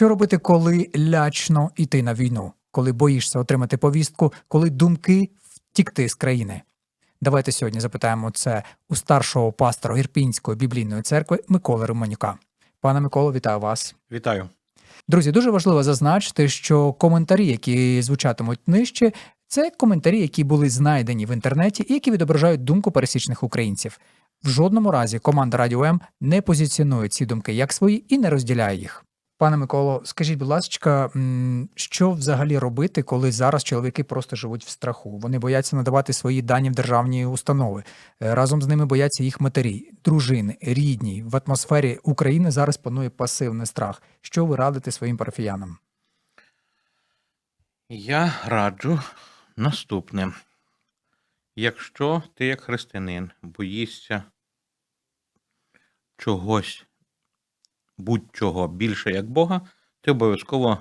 Що робити, коли лячно йти на війну, коли боїшся отримати повістку, коли думки втікти з країни? Давайте сьогодні запитаємо це у старшого пастора Ірпінської біблійної церкви Миколи Романюка. Пане Миколо, вітаю вас. Вітаю. Друзі, дуже важливо зазначити, що коментарі, які звучатимуть нижче, це коментарі, які були знайдені в інтернеті і які відображають думку пересічних українців. В жодному разі команда Радіо М не позиціонує ці думки як свої і не розділяє їх. Пане Миколо, скажіть, будь ласка, що взагалі робити, коли зараз чоловіки просто живуть в страху? Вони бояться надавати свої дані в державні установи. Е, Разом з ними бояться їх матері, дружини, рідні. В атмосфері України зараз панує пасивний страх. Що ви радите своїм парафіянам? Я раджу наступне. Якщо ти, як християнин, боїшся чогось, будь-чого більше як Бога, ти обов'язково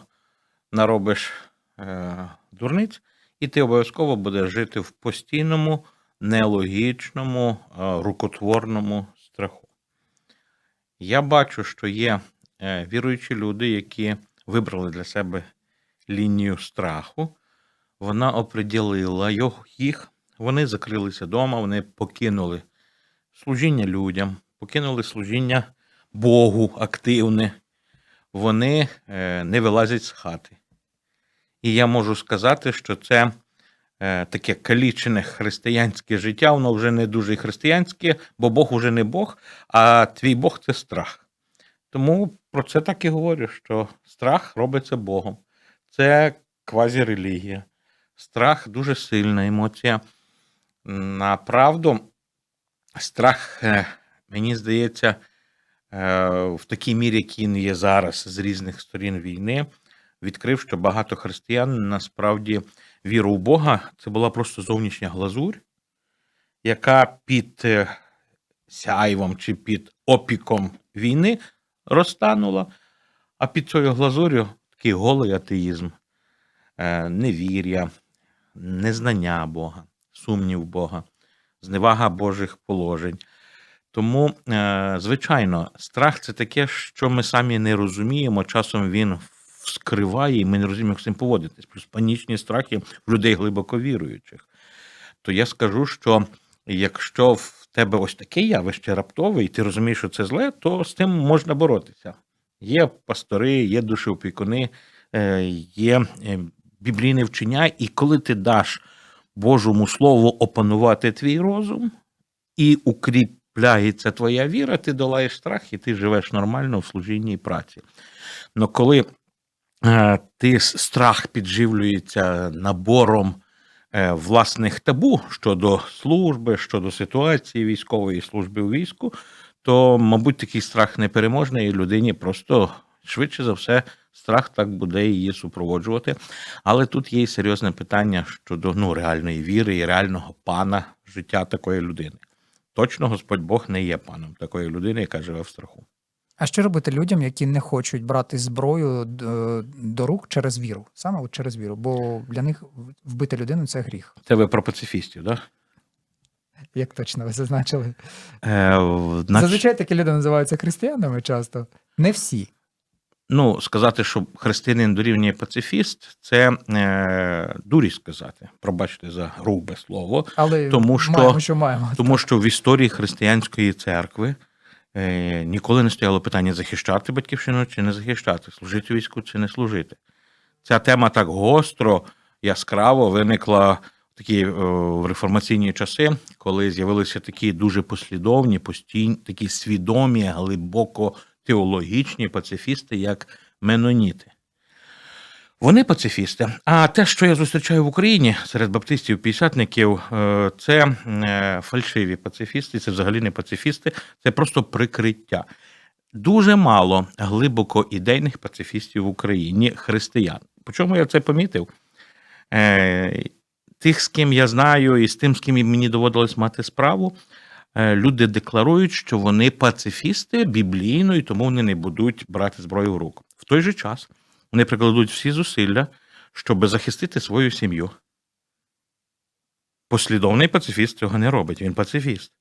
наробиш е, дурниць, і ти обов'язково будеш жити в постійному, нелогічному, е, рукотворному страху. Я бачу, що є е, віруючі люди, які вибрали для себе лінію страху. Вона оприділила їх. Вони закрилися вдома, вони покинули служіння людям, покинули служіння Богу активне. Вони е, не вилазять з хати. І я можу сказати, що це е, таке калічене християнське життя, воно вже не дуже християнське, бо Бог уже не Бог, а твій Бог це страх. Тому про це так і говорю, що страх робиться Богом. Це квазірелігія. Страх дуже сильна емоція. Направду, страх, е, мені здається, в такій мірі, який він є зараз з різних сторін війни, відкрив, що багато християн насправді віру в Бога це була просто зовнішня глазурь, яка під е, сяйвом чи під опіком війни розтанула, а під цією глазур'ю такий голий атеїзм, е, невір'я, незнання Бога, сумнів Бога, зневага Божих положень. Тому, е, звичайно, страх це таке, що ми самі не розуміємо. Часом він вскриває, і ми не розуміємо, як з цим поводитись. Плюс панічні страхи в людей глибоко віруючих. То я скажу, що якщо в тебе ось таке явище раптове, і ти розумієш, що це зле, то з тим можна боротися. Є пастори, є душеопікуни, е, є е, біблійне вчення, і коли ти даш Божому Слову опанувати твій розум і укріпляється твоя віра, ти долаєш страх і ти живеш нормально в служінні і праці. Но коли е, ти страх підживлюється набором е, власних табу щодо служби, щодо ситуації військової служби у війську, то, мабуть, такий страх непереможний, і людині просто швидше за все страх так буде її супроводжувати. Але тут є і серйозне питання щодо ну, реальної віри і реального пана життя такої людини. Точно Господь Бог не є паном такої людини, яка живе в страху. А що робити людям, які не хочуть брати зброю д- до рук через віру, саме от через віру, бо для них вбити людину це гріх, Це ви про пацифістів, так? як точно ви зазначили. Е, в- Зазвичай такі люди називаються християнами часто. Не всі. Ну, сказати, що християнин дорівнює пацифіст, це е, дурість сказати. Пробачте за грубе слово. Але Тому що- маємо, що маємо. Тому що в історії християнської церкви е, ніколи не стояло питання захищати батьківщину чи не захищати, служити війську чи не служити. Ця тема так гостро, яскраво виникла в такі е, в реформаційні часи, коли з'явилися такі дуже послідовні, постійні, такі свідомі, глибоко теологічні пацифісти, як меноніти. Вони пацифісти. А те, що я зустрічаю в Україні серед баптистів, п'ятдесятників, е, це е, фальшиві пацифісти, це взагалі не пацифісти, це просто прикриття. Дуже мало глибоко ідейних пацифістів в Україні, християн. По чому я це помітив? Е, Тих, з ким я знаю, і з тим, з ким мені доводилось мати справу, люди декларують, що вони пацифісти біблійно, і тому вони не будуть брати зброю в руку. В той же час вони прикладуть всі зусилля, щоб захистити свою сім'ю. Послідовний пацифіст цього не робить, він пацифіст.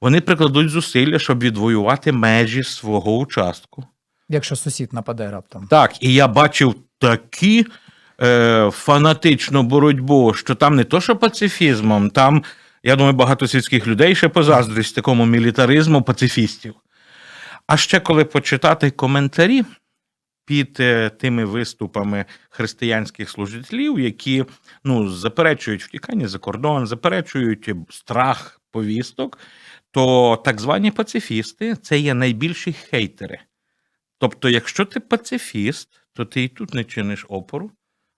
Вони прикладуть зусилля, щоб відвоювати межі свого участку. Якщо сусід нападе раптом. Так, і я бачив такі е, фанатичну боротьбу, що там не то, що пацифізмом, там, я думаю, багато сільських людей ще позаздрить такому мілітаризму пацифістів. А ще коли почитати коментарі під е, тими виступами християнських служителів, які ну, заперечують втікання за кордон, заперечують страх повісток, то так звані пацифісти це є найбільші хейтери. Тобто, якщо ти пацифіст, то ти і тут не чиниш опору,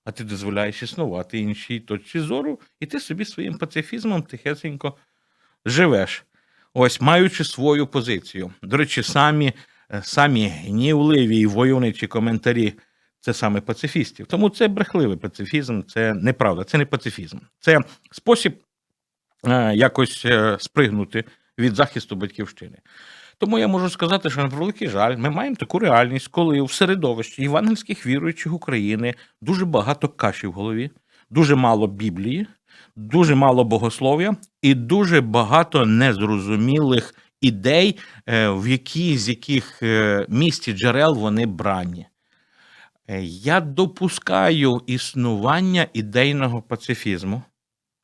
а ти дозволяєш існувати іншій точці зору, і ти собі своїм пацифізмом тихесенько живеш, ось маючи свою позицію. До речі, самі, е, самі гнівливі і войовничі коментарі це саме пацифістів. Тому це брехливий пацифізм, це неправда, це не пацифізм. Це спосіб е, якось е, спригнути від захисту батьківщини. Тому я можу сказати, що на превеликий жаль, ми маємо таку реальність, коли в середовищі євангельських віруючих України дуже багато каші в голові, дуже мало Біблії, дуже мало богослов'я і дуже багато незрозумілих ідей, е, в які з яких е, місць джерел вони брані. Е, Я допускаю існування ідейного пацифізму.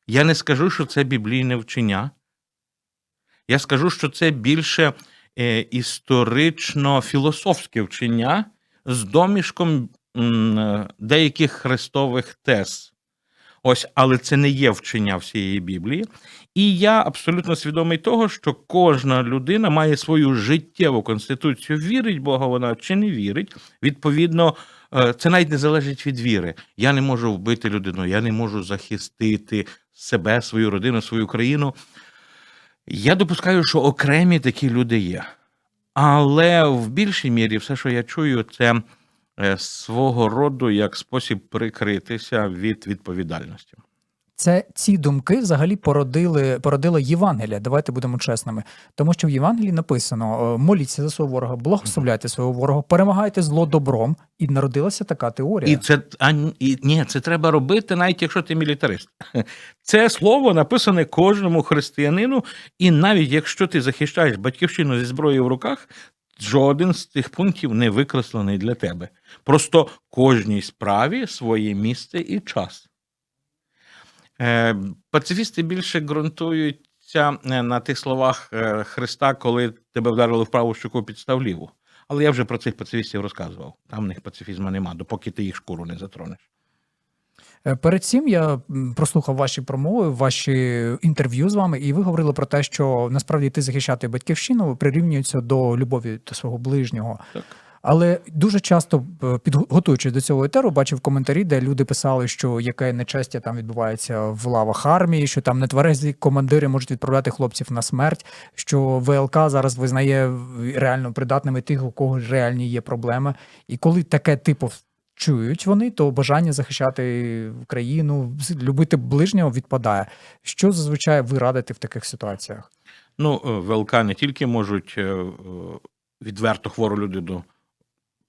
Я не скажу, що це біблійне вчення. Я скажу, що це більше історично-філософське вчення з домішком е, деяких хрестових тез. Ось, але це не є вчення всієї Біблії. І я абсолютно свідомий того, що кожна людина має свою життєву конституцію, вірить Бога вона чи не вірить. Відповідно, е, це навіть не залежить від віри. Я не можу вбити людину, я не можу захистити себе, свою родину, свою країну. Я допускаю, що окремі такі люди є. Але в більшій мірі все, що я чую, це е, свого роду як спосіб прикритися від відповідальності. Це ці думки взагалі породили породило Євангелія. Давайте будемо чесними. Тому що в Євангелії написано: е, моліться за свого ворога, благословляйте свого ворога, перемагайте зло добром. І народилася така теорія. І це а, і, ні, це треба робити, навіть якщо ти мілітарист. Це слово написане кожному християнину, і навіть якщо ти захищаєш батьківщину зі зброєю в руках, жоден з цих пунктів не викреслений для тебе. Просто кожній справі своє місце і час. Е, Пацифісти більше ґрунтуються е, на тих словах е, Христа, коли тебе вдарили в праву щоку підстав ліву. Але я вже про цих пацифістів розказував. Там в них пацифізму нема, допоки ти їх шкуру не затронеш. Перед цим я прослухав ваші промови, ваші інтерв'ю з вами, і ви говорили про те, що насправді ти захищати батьківщину прирівнюється до любові до свого ближнього. Так. Але дуже часто, е, підготуючись до цього етеру, бачив коментарі, де люди писали, що яке нечестя там відбувається в лавах армії, що там нетверезі командири можуть відправляти хлопців на смерть, що ВЛК зараз визнає реально придатними тих, у кого реальні є проблеми. І коли таке типу чують вони, то бажання захищати Україну, любити ближнього відпадає. Що зазвичай ви радите в таких ситуаціях? Ну, е, ВЛК не тільки можуть е, відверто хвору людину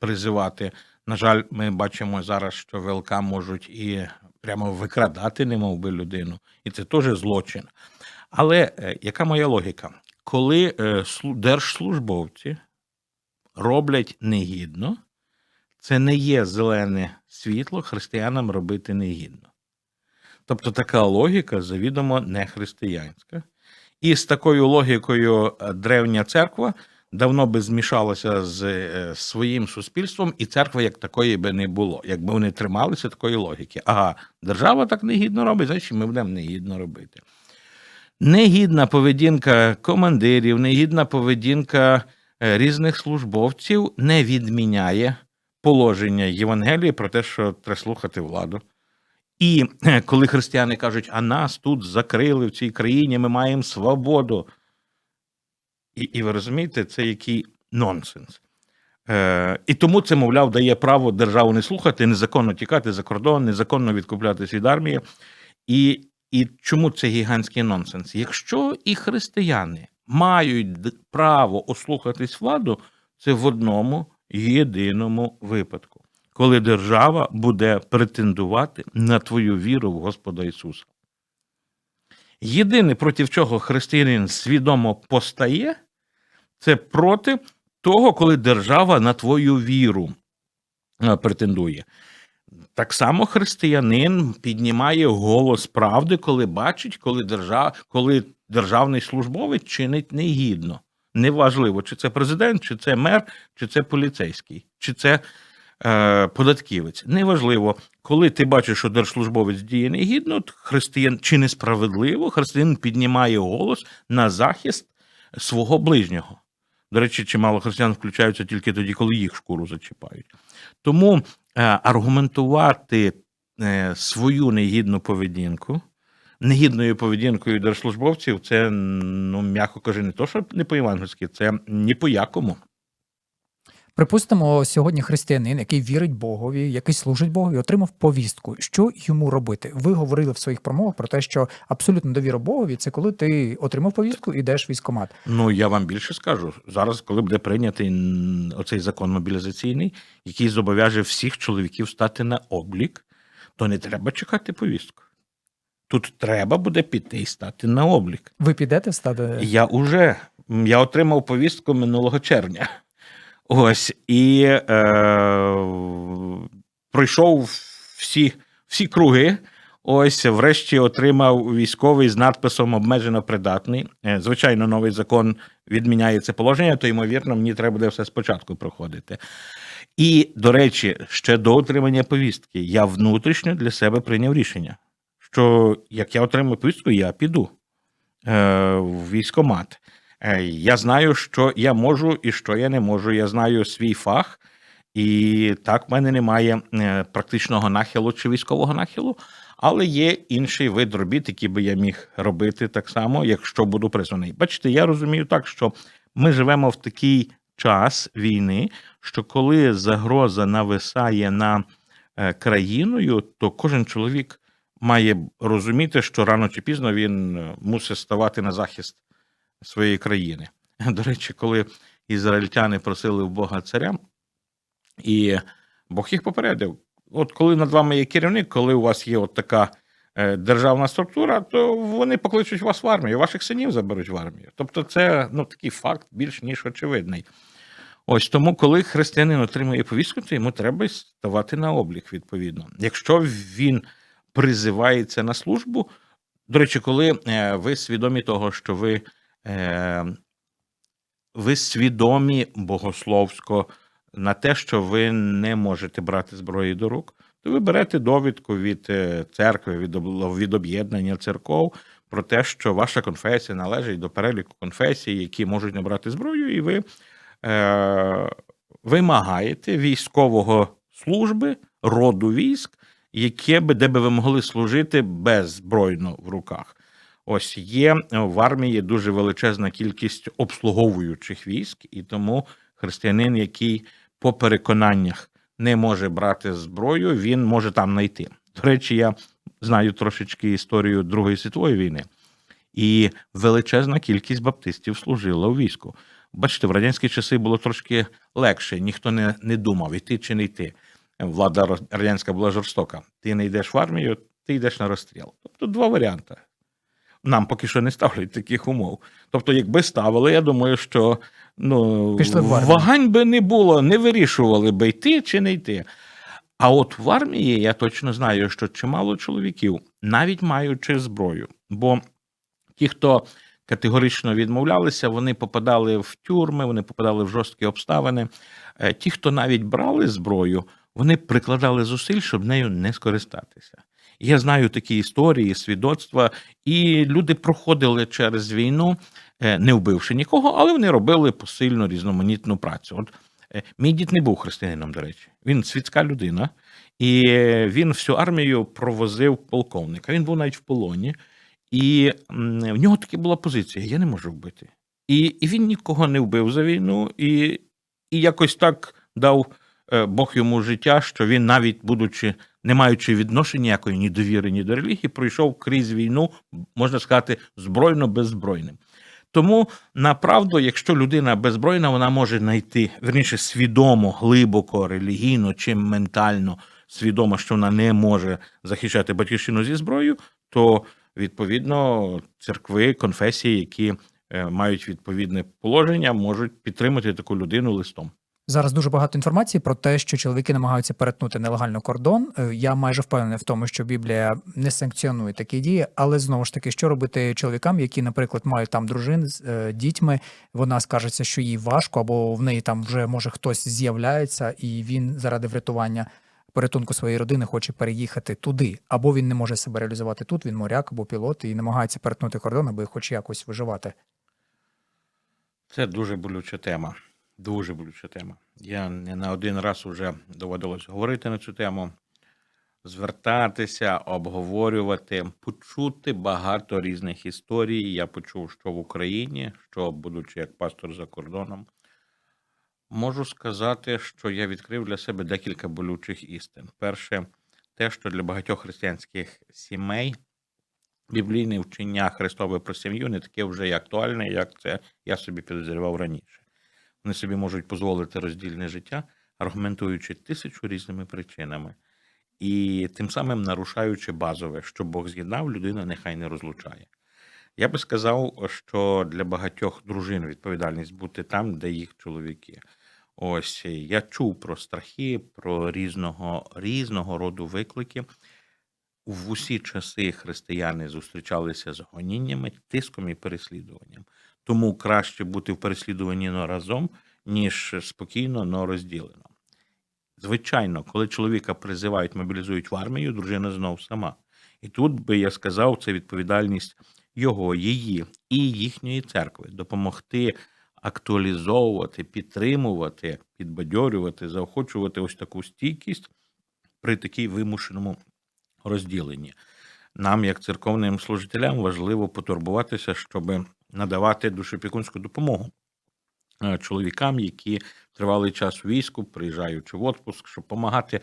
призивати. На жаль, ми бачимо зараз, що ВЛК можуть і прямо викрадати, немов би людину, і це теж злочин. Але е, яка моя логіка? Коли е, держслужбовці роблять негідно, це не є зелене світло християнам робити негідно. Тобто така логіка завідомо не християнська. І з такою логікою е, древня церква давно би змішалася з е, своїм суспільством, і церква як такої би не було, якби вони трималися такої логіки. Ага, держава так негідно робить, значить ми будемо негідно робити. Негідна поведінка командирів, негідна поведінка е, різних службовців не відміняє положення Євангелії про те, що треба слухати владу. І е, коли християни кажуть, а нас тут закрили в цій країні, ми маємо свободу. І, і ви розумієте, це який нонсенс. Е, і тому це, мовляв, дає право державу не слухати, незаконно тікати за кордон, незаконно відкуплятися від армії. І, і чому це гігантський нонсенс? Якщо і християни мають право ослухатись владу, це в одному єдиному випадку, коли держава буде претендувати на твою віру в Господа Ісуса. Єдине, проти чого християнин свідомо постає, це проти того, коли держава на твою віру е, претендує. Так само християнин піднімає голос правди, коли бачить, коли, держав, коли державний службовець чинить негідно. Неважливо, чи це президент, чи це мер, чи це поліцейський, чи це е, податківець. Неважливо, коли ти бачиш, що держслужбовець діє негідно, християн чи несправедливо, християнин піднімає голос на захист свого ближнього. До речі, чимало християн включаються тільки тоді, коли їх шкуру зачіпають. Тому е, аргументувати е, свою негідну поведінку, негідною поведінкою держслужбовців, це, ну, м'яко кажучи, не то, що не по-євангельськи, це ні по якому. Припустимо, сьогодні християнин, який вірить Богові, який служить Богові, отримав повістку. Що йому робити? Ви говорили в своїх промовах про те, що абсолютно довіра Богові це коли ти отримав повістку і йдеш в військкомат. Ну, я вам більше скажу. Зараз, коли буде прийнятий оцей закон мобілізаційний, який зобов'яже всіх чоловіків стати на облік, то не треба чекати повістку. Тут треба буде піти і стати на облік. Ви підете в стади? Я уже я отримав повістку минулого червня. Ось і е, пройшов всі, всі круги. Ось, врешті, отримав військовий з надписом обмежено придатний. Е, Звичайно, новий закон відміняє це положення, то ймовірно, мені треба буде все спочатку проходити. І, до речі, ще до отримання повістки я внутрішньо для себе прийняв рішення, що як я отримаю повістку, я піду е, в військкомат. Е, Я знаю, що я можу і що я не можу. Я знаю свій фах, і так в мене немає е, практичного нахилу чи військового нахилу, але є інший вид робіт, який би я міг робити так само, якщо буду призваний. Бачите, я розумію так, що ми живемо в такий час війни, що коли загроза нависає на е, країною, то кожен чоловік має розуміти, що рано чи пізно він мусить ставати на захист своєї країни. До речі, коли ізраїльтяни просили в Бога царя, і Бог їх попередив: от коли над вами є керівник, коли у вас є от така е, державна структура, то вони покличуть вас в армію, ваших синів заберуть в армію. Тобто, це ну, такий факт більш ніж очевидний. Ось тому, коли християнин отримує повістку, то йому треба ставати на облік відповідно. Якщо він призивається на службу, до речі, коли е, ви свідомі того, що ви, ви свідомі богословсько на те, що ви не можете брати зброї до рук, то ви берете довідку від е, церкви, від об'єднання церков про те, що ваша конфесія належить до переліку конфесій, які можуть набрати зброю, і ви е, вимагаєте військового служби, роду військ, яке би, де би ви могли служити беззбройно в руках. Ось є е, в армії дуже величезна кількість обслуговуючих військ, і тому християнин, який по переконаннях не може брати зброю, він може там знайти. До речі, я знаю трошечки історію Другої світової війни, і величезна кількість баптистів служила у війську. Бачите, в радянські часи було трошки легше, ніхто не, не думав, йти чи не йти. Влада радянська була жорстока. Ти не йдеш в армію, ти йдеш на розстріл. Тобто два варіанти. Нам поки що не ставлять таких умов. Тобто, якби ставили, я думаю, що ну, вагань би не було, не вирішували би йти чи не йти. А от в армії я точно знаю, що чимало чоловіків, навіть маючи зброю, бо ті, хто категорично відмовлялися, вони попадали в тюрми, вони попадали в жорсткі обставини. Е, Ті, хто навіть брали зброю, вони прикладали зусиль, щоб нею не скористатися. Я знаю такі історії, свідоцтва, і люди проходили через війну, е, не вбивши нікого, але вони робили посильну різноманітну працю. От е, мій дід не був християнином, до речі, він світська людина, і він всю армію провозив полковника. Він був навіть в полоні, і в нього таки була позиція: я не можу вбити. І, і він нікого не вбив за війну, і, і якось так дав Бог йому життя, що він, навіть будучи не маючи відношення ніякої ні довіри, ні до релігії, пройшов крізь війну, можна сказати, збройно беззбройним. Тому направду, якщо людина беззбройна, вона може знайти верніше свідомо, глибоко, релігійно чи ментально свідомо, що вона не може захищати батьківщину зі зброєю, то відповідно церкви, конфесії, які е, мають відповідне положення, можуть підтримати таку людину листом. Зараз дуже багато інформації про те, що чоловіки намагаються перетнути нелегально кордон. Е, Я майже впевнений в тому, що Біблія не санкціонує такі дії, але знову ж таки, що робити чоловікам, які, наприклад, мають там дружин з е, дітьми, вона скажеться, що їй важко, або в неї там вже може хтось з'являється, і він заради врятування порятунку своєї родини хоче переїхати туди, або він не може себе реалізувати тут. Він моряк або пілот і намагається перетнути кордон, аби хоч якось виживати. Це дуже болюча тема. Дуже болюча тема. Я не на один раз вже доводилось говорити на цю тему, звертатися, обговорювати, почути багато різних історій. Я почув, що в Україні, що будучи як пастор за кордоном, можу сказати, що я відкрив для себе декілька болючих істин. Перше, те, що для багатьох християнських сімей біблійне вчення Христове про сім'ю не таке вже і актуальне, як це я собі підозрював раніше. Вони собі можуть дозволити роздільне життя, аргументуючи тисячу різними причинами, і тим самим нарушаючи базове, що Бог з'єднав, людина нехай не розлучає. Я би сказав, що для багатьох дружин відповідальність бути там, де їх чоловіки. Ось я чув про страхи, про різного, різного роду виклики. В усі часи християни зустрічалися з гоніннями, тиском і переслідуванням. Тому краще бути в переслідуванні но разом, ніж спокійно, но розділено. Звичайно, коли чоловіка призивають, мобілізують в армію, дружина знов сама. І тут би я сказав, це відповідальність його, її і їхньої церкви допомогти актуалізовувати, підтримувати, підбадьорювати, заохочувати ось таку стійкість при такій вимушеному розділенні. Нам, як церковним служителям, важливо потурбуватися, щоб надавати душопікунську допомогу е, чоловікам, які тривалий час у війську, приїжджаючи в отпуск, щоб допомагати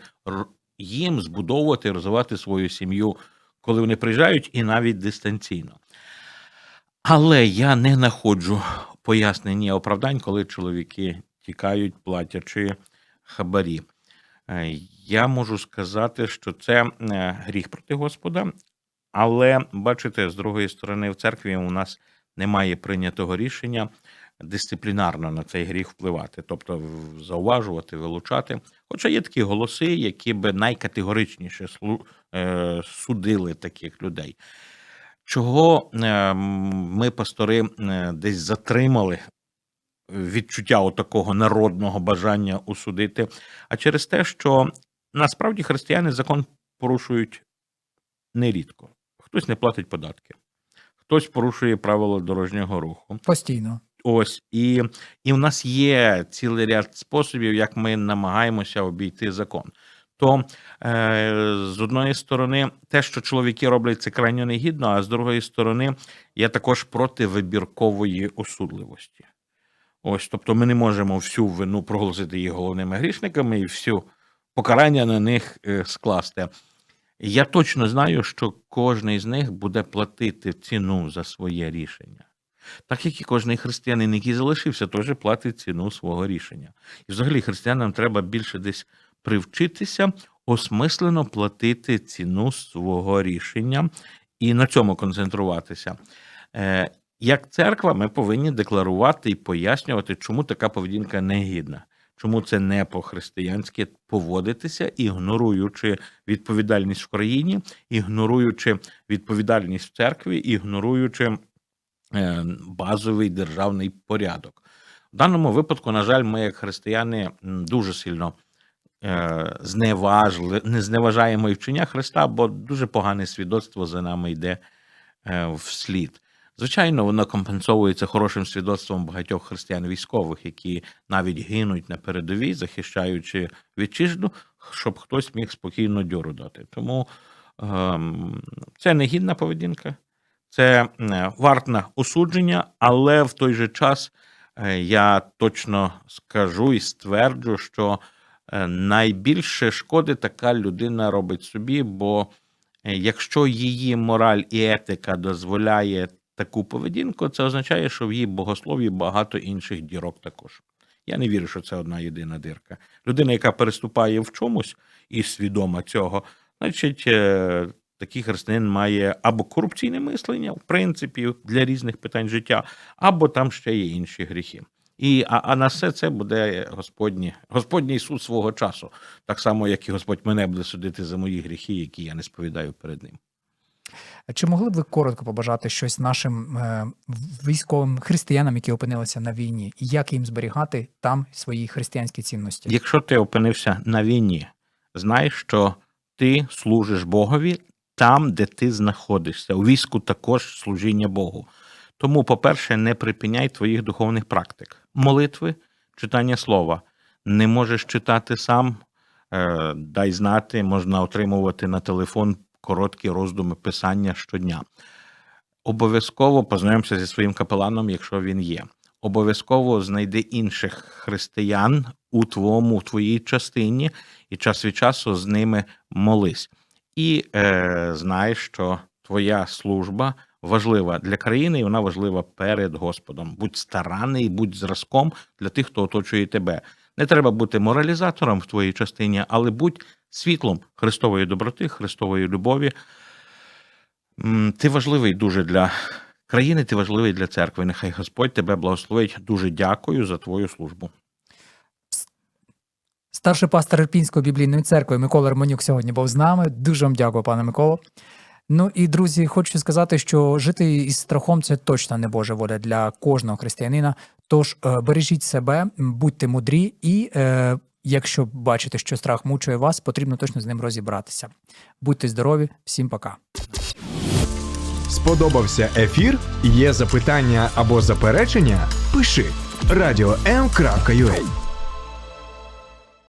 їм збудовувати, розвивати свою сім'ю, коли вони приїжджають, і навіть дистанційно. Але я не знаходжу пояснень і оправдань, коли чоловіки тікають, платячи хабарі. Е, Я можу сказати, що це е, гріх проти Господа, але бачите, з другої сторони, в церкві у нас немає прийнятого рішення дисциплінарно на цей гріх впливати, тобто зауважувати, вилучати. Хоча є такі голоси, які би найкатегоричніше е, судили таких людей. Чого е, ми, пастори, е, десь затримали відчуття такого народного бажання усудити, а через те, що насправді християни закон порушують нерідко. Хтось не платить податки, хтось порушує правила дорожнього руху. Постійно. Ось і, і в нас є цілий ряд способів, як ми намагаємося обійти закон. То е, з одної сторони, те, що чоловіки роблять, це крайньо негідно, а з другої сторони, я також проти вибіркової осудливості. Ось, тобто, ми не можемо всю вину проголосити їх головними грішниками і всю покарання на них е, скласти. Я точно знаю, що кожен з них буде платити ціну за своє рішення. Так як і кожен християнин, який залишився, теж платить ціну свого рішення. І взагалі християнам треба більше десь привчитися, осмислено платити ціну свого рішення і на цьому концентруватися. Е, Як церква, ми повинні декларувати і пояснювати, чому така поведінка негідна. Чому це не по-християнськи поводитися, ігноруючи відповідальність в країні, ігноруючи відповідальність в церкві, ігноруючи е, базовий державний порядок. В даному випадку, на жаль, ми, як християни, дуже сильно е, зневажили, не зневажаємо і вчення Христа, бо дуже погане свідоцтво за нами йде е, вслід. Звичайно, воно компенсовується хорошим свідоцтвом багатьох християн військових, які навіть гинуть на передовій, захищаючи вітчизну, щоб хтось міг спокійно дьору дати. Тому ем, це негідна поведінка, це е, вартна осудження, але в той же час е, я точно скажу і стверджу, що е, найбільше шкоди така людина робить собі, бо якщо її мораль і етика дозволяє таку поведінку, це означає, що в її богослові багато інших дірок також. Я не вірю, що це одна єдина дирка. Людина, яка переступає в чомусь і свідома цього, значить, е, такий християнин має або корупційне мислення, в принципі, для різних питань життя, або там ще є інші гріхи. І, а, а на все це буде Господній, Господній суд свого часу, так само, як і Господь мене буде судити за мої гріхи, які я не сповідаю перед ним. Чи могли б ви коротко побажати щось нашим е, військовим християнам, які опинилися на війні, і як їм зберігати там свої християнські цінності? Якщо ти опинився на війні, знай, що ти служиш Богові там, де ти знаходишся. У війську також служіння Богу. Тому, по-перше, не припиняй твоїх духовних практик. Молитви, читання слова. Не можеш читати сам, е, дай знати, можна отримувати на телефон короткі роздуми писання щодня. Обов'язково познайомся зі своїм капеланом, якщо він є. Обов'язково знайди інших християн у твоєму, в твоїй частині, і час від часу з ними молись. І е, знай, що твоя служба важлива для країни, і вона важлива перед Господом. Будь старанний, будь зразком для тих, хто оточує тебе. Не треба бути моралізатором в твоїй частині, але будь світлом Христової доброти, Христової любові. Ти важливий дуже для країни, ти важливий для церкви. Нехай Господь тебе благословить. Дуже дякую за твою службу. Старший пастор Ірпінської біблійної церкви Микола Романюк сьогодні був з нами. Дуже вам дякую, пане Миколо. Ну і друзі, хочу сказати, що жити із страхом це точно не Божа воля для кожного християнина. Тож е, бережіть себе, будьте мудрі, і е, якщо бачите, що страх мучує вас, потрібно точно з ним розібратися. Будьте здорові, всім пока. Сподобався ефір? Є запитання або заперечення? Пиши радіом.ua